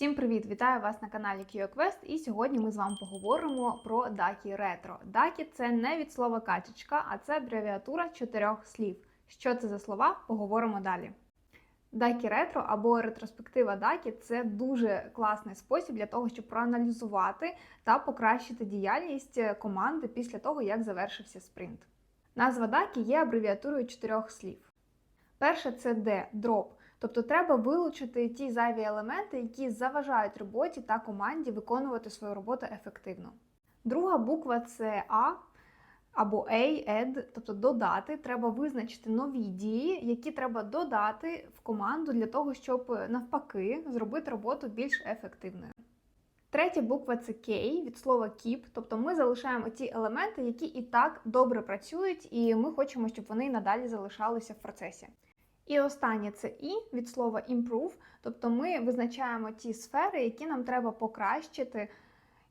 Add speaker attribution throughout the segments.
Speaker 1: Всім привіт! Вітаю вас на каналі QQuest і сьогодні ми з вами поговоримо про Дакі Ретро. Дакі це не від слова качечка, а це абревіатура чотирьох слів. Що це за слова? Поговоримо далі. Дакі ретро або ретроспектива Дакі це дуже класний спосіб для того, щоб проаналізувати та покращити діяльність команди після того, як завершився спринт. Назва Дакі є абревіатурою чотирьох слів. Перше це D – drop. Тобто треба вилучити ті зайві елементи, які заважають роботі та команді виконувати свою роботу ефективно. Друга буква це А або A, add, тобто додати. Треба визначити нові дії, які треба додати в команду для того, щоб навпаки зробити роботу більш ефективною. Третя буква це K від слова keep, тобто ми залишаємо ті елементи, які і так добре працюють, і ми хочемо, щоб вони надалі залишалися в процесі. І останнє це і від слова improve, тобто ми визначаємо ті сфери, які нам треба покращити,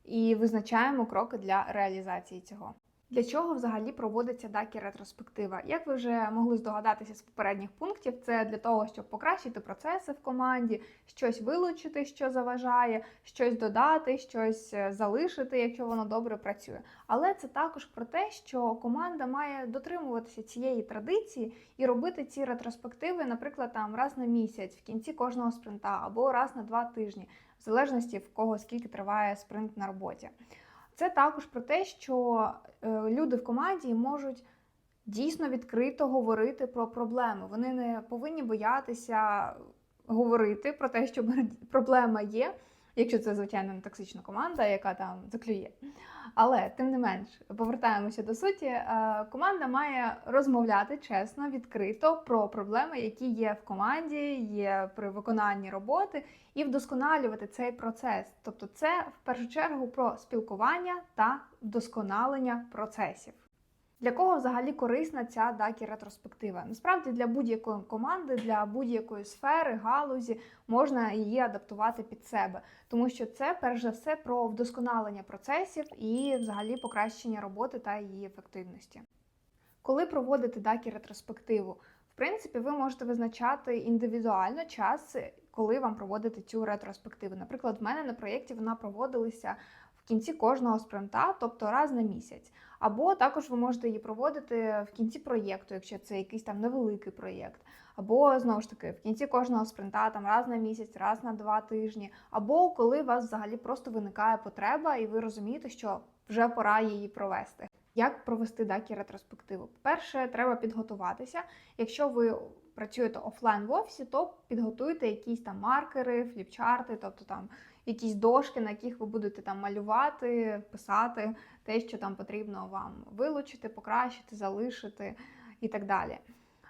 Speaker 1: і визначаємо кроки для реалізації цього. Для чого взагалі проводиться дакі ретроспектива? Як ви вже могли здогадатися з попередніх пунктів, це для того, щоб покращити процеси в команді, щось вилучити, що заважає, щось додати, щось е, залишити, якщо воно добре працює. Але це також про те, що команда має дотримуватися цієї традиції і робити ці ретроспективи, наприклад, там раз на місяць, в кінці кожного спринта, або раз на два тижні, в залежності в кого скільки триває спринт на роботі. Це також про те, що е, люди в команді можуть дійсно відкрито говорити про проблеми. Вони не повинні боятися говорити про те, що проблема є, якщо це, звичайно, не токсична команда, яка там заклює. Але тим не менш, повертаємося до суті. е, Команда має розмовляти чесно, відкрито про проблеми, які є в команді, є при виконанні роботи, і вдосконалювати цей процес. Тобто, це в першу чергу про спілкування та вдосконалення процесів. Для кого взагалі корисна ця дакі ретроспектива? Насправді для будь-якої команди, для будь-якої сфери, галузі можна її адаптувати під себе, тому що це перш за все про вдосконалення процесів і взагалі покращення роботи та її ефективності. Коли проводити дакі ретроспективу, в принципі, ви можете визначати індивідуально час, коли вам проводити цю ретроспективу. Наприклад, в мене на проєкті вона проводилася кінці кожного спринта, тобто раз на місяць. Або також ви можете її проводити в кінці проєкту, якщо це якийсь там невеликий проєкт. Або знову ж таки в кінці кожного спринта, там раз на місяць, раз на два тижні, або коли у вас взагалі просто виникає потреба, і ви розумієте, що вже пора її провести. Як провести дакі ретроспективу? По-перше, треба підготуватися. Якщо ви працюєте офлайн в офісі, то підготуйте якісь там маркери, фліпчарти, тобто там якісь дошки, на яких ви будете там малювати, писати те, що там потрібно вам вилучити, покращити, залишити і так далі.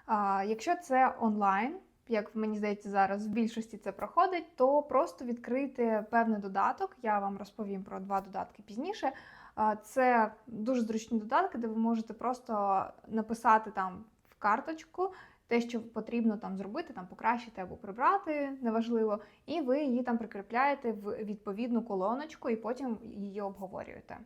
Speaker 1: А, Якщо це онлайн, як мені здається, зараз в більшості це проходить, то просто відкрити певний додаток. Я вам розповім про два додатки пізніше. Це дуже зручні додатки, де ви можете просто написати там в карточку те, що потрібно там зробити, там покращити або прибрати, неважливо, і ви її там прикріпляєте в відповідну колоночку і потім її обговорюєте.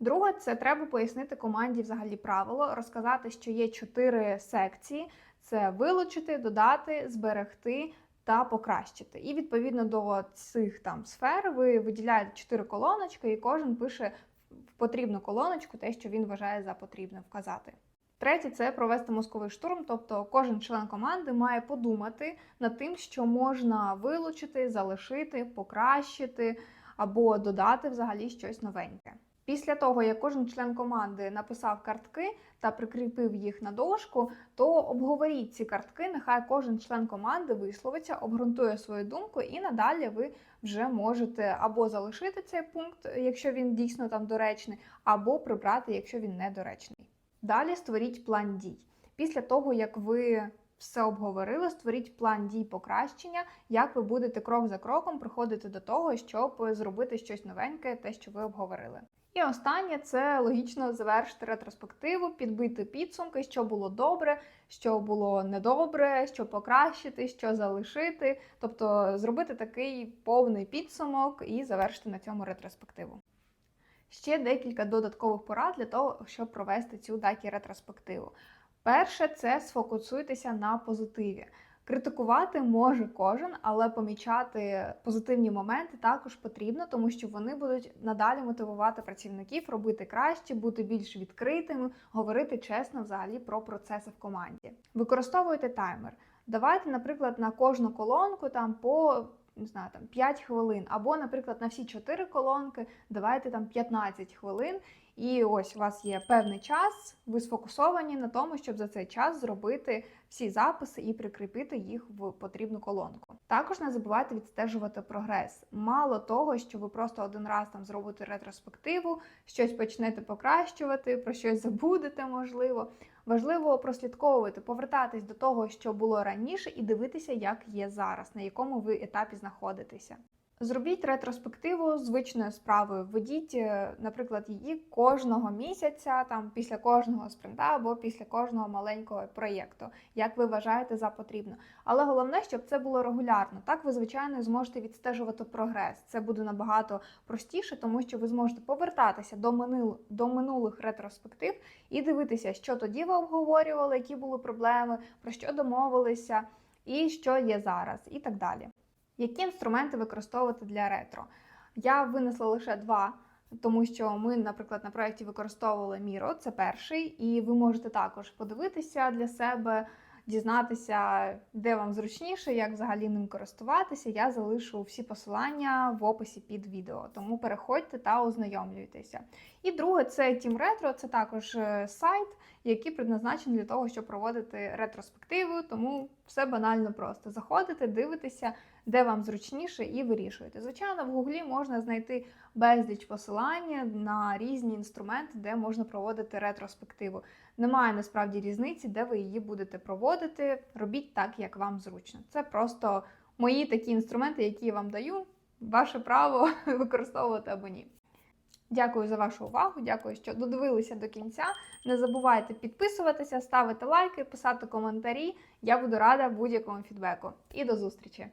Speaker 1: Друге, це треба пояснити команді взагалі правило, розказати, що є чотири секції: це вилучити, додати, зберегти та покращити. І відповідно до цих там сфер ви виділяєте чотири колоночки, і кожен пише в потрібну колоночку те, що він вважає за потрібне вказати. Третє це провести мозковий штурм, тобто кожен член команди має подумати над тим, що можна вилучити, залишити, покращити або додати взагалі щось новеньке. Після того, як кожен член команди написав картки та прикріпив їх на дошку, то обговоріть ці картки. Нехай кожен член команди висловиться, обґрунтує свою думку, і надалі ви вже можете або залишити цей пункт, якщо він дійсно там доречний, або прибрати, якщо він недоречний. Далі створіть план дій. Після того, як ви все обговорили, створіть план дій покращення, як ви будете крок за кроком приходити до того, щоб зробити щось новеньке, те, що ви обговорили. І останнє це логічно завершити ретроспективу, підбити підсумки, що було добре, що було недобре, що покращити, що залишити, тобто зробити такий повний підсумок і завершити на цьому ретроспективу. Ще декілька додаткових порад для того, щоб провести цю дакі ретроспективу. Перше, це сфокусуйтеся на позитиві. Критикувати може кожен, але помічати позитивні моменти також потрібно, тому що вони будуть надалі мотивувати працівників робити краще, бути більш відкритими, говорити чесно взагалі про процеси в команді. Використовуйте таймер. Давайте, наприклад, на кожну колонку там по не знаю, там 5 хвилин, або, наприклад, на всі 4 колонки давайте там 15 хвилин. І ось у вас є певний час, ви сфокусовані на тому, щоб за цей час зробити всі записи і прикріпити їх в потрібну колонку. Також не забувайте відстежувати прогрес. Мало того, що ви просто один раз там зробите ретроспективу, щось почнете покращувати, про щось забудете, можливо. Важливо прослідковувати, повертатись до того, що було раніше, і дивитися, як є зараз, на якому ви етапі знаходитеся. Зробіть ретроспективу звичною справою. Введіть, е, наприклад, її кожного місяця, там після кожного спринта або після кожного маленького проєкту, як ви вважаєте за потрібно. Але головне, щоб це було регулярно. Так ви, звичайно, зможете відстежувати прогрес. Це буде набагато простіше, тому що ви зможете повертатися до минул, до минулих ретроспектив і дивитися, що тоді ви обговорювали, які були проблеми, про що домовилися, і що є зараз, і так далі. Які інструменти використовувати для ретро? Я винесла лише два, тому що ми, наприклад, на проєкті використовували Miro, це перший, і ви можете також подивитися для себе, дізнатися, де вам зручніше, як взагалі ним користуватися. Я залишу всі посилання в описі під відео, тому переходьте та ознайомлюйтеся. І друге, це Team Retro, це також е, сайт, який предназначений для того, щоб проводити ретроспективу, тому все банально просто. Заходите, дивитеся, де вам зручніше, і вирішуєте. Звичайно, в Гуглі можна знайти безліч посилання на різні інструменти, де можна проводити ретроспективу. Немає насправді різниці, де ви її будете проводити. Робіть так, як вам зручно. Це просто мої такі інструменти, які я вам даю. Ваше право використовувати або ні. Дякую за вашу увагу. Дякую, що додивилися до кінця. Не забувайте підписуватися, ставити лайки, писати коментарі. Я буду рада будь-якому фідбеку. І до зустрічі!